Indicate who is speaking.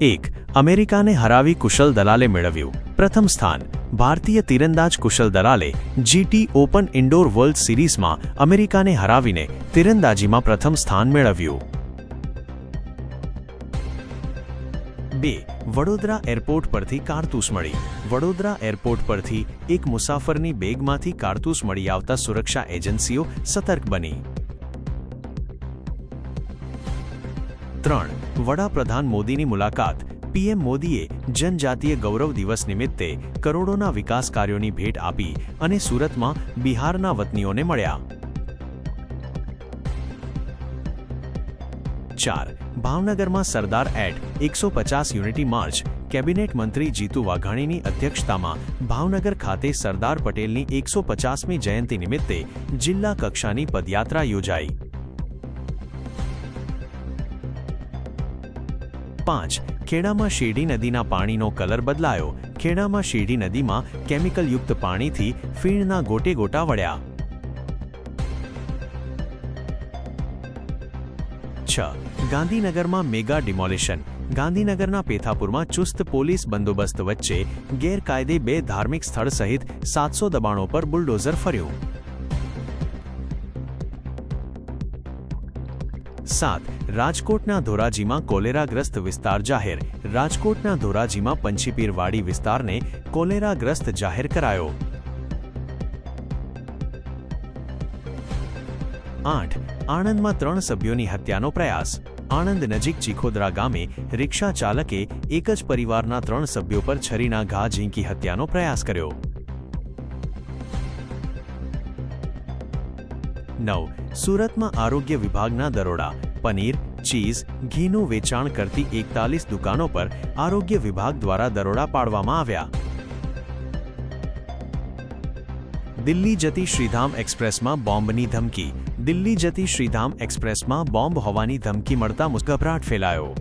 Speaker 1: એક, અમેરિકાને હરાવી કુશલ દલાલે મેળવ્યું. પ્રથમ સ્થાન, ભારતીય તીરંદાજ કુશલ દલાલે જીટી ઓપન ઇન્ડોર વર્લ્ડ સિરીઝમાં અમેરિકાને હરાવીને તીરંદાજીમાં પ્રથમ સ્થાન મેળવ્યું. બે, વડોદરા એરપોર્ટ પરથી કારતૂસ મળી. વડોદરા એરપોર્ટ પરથી એક મુસાફરની બેગમાંથી કારતૂસ મળી આવતા સુરક્ષા એજન્સીઓ સતર્ક બની. ત્રણ, વડાપ્રધાન મોદીની મુલાકાત. પીએમ મોદીએ જનજાતીય ગૌરવ દિવસ નિમિત્તે કરોડોના વિકાસ કાર્યોની ભેટ આપી અને સુરતમાં બિહારના વતનીઓને મળ્યા. ચાર, ભાવનગરમાં સરદાર એટ એકસો પચાસ યુનિટી માર્ચ, કેબિનેટ મંત્રી જીતુ વાઘાણીની અધ્યક્ષતામાં ભાવનગર ખાતે સરદાર પટેલની એકસો પચાસમી જયંતિ નિમિત્તે જિલ્લા કક્ષાની પદયાત્રા યોજાઈ. પાંચ. ખેડામાં શેરડી નદીના પાણીનો કલર બદલાયો. ખેડામાં શેરડી નદીમાં કેમિકલયુક્ત પાણીથી ફીણના ગોટે ગોટા વળ્યા. છ. ગાંધીનગરમાં મેગા ડિમોલિશન. ગાંધીનગરના પેથાપુરમાં ચુસ્ત પોલીસ બંદોબસ્ત વચ્ચે ગેરકાયદે બે ધાર્મિક સ્થળ સહિત સાતસો દબાણો પર બુલડોઝર ફર્યું. સાત, રાજકોટના ધોરાજીમાં કોલેરાગ્રસ્ત વિસ્તાર જાહેર. રાજકોટના ધોરાજીમાં પંચીપીરવાડી વિસ્તારને કોલેરાગ્રસ્ત જાહેર કરાયો. આઠ, આણંદમાં ત્રણ સભ્યોની હત્યાનો પ્રયાસ. આણંદ નજીક ચીખોદરા ગામે રિક્ષા ચાલકે એક જ પરિવારના ત્રણ સભ્યો પર છરીના ઘા ઝીંકી હત્યાનો પ્રયાસ કર્યો. નવ, સુરતમાં આરોગ્ય વિભાગના દરોડા. પનીર, ચીઝ, ઘીનું વેચાણ કરતી એકતાલીસ દુકાનો પર આરોગ્ય વિભાગ દ્વારા દરોડા પાડવામાં આવ્યા. દિલ્હી જતી શ્રીધામ એક્સપ્રેસમાં બોમ્બની ધમકી. દિલ્હી જતી શ્રીધામ એક્સપ્રેસમાં બોમ્બ હોવાની ધમકી મળતા મુસ્કભરાટ ફેલાયો.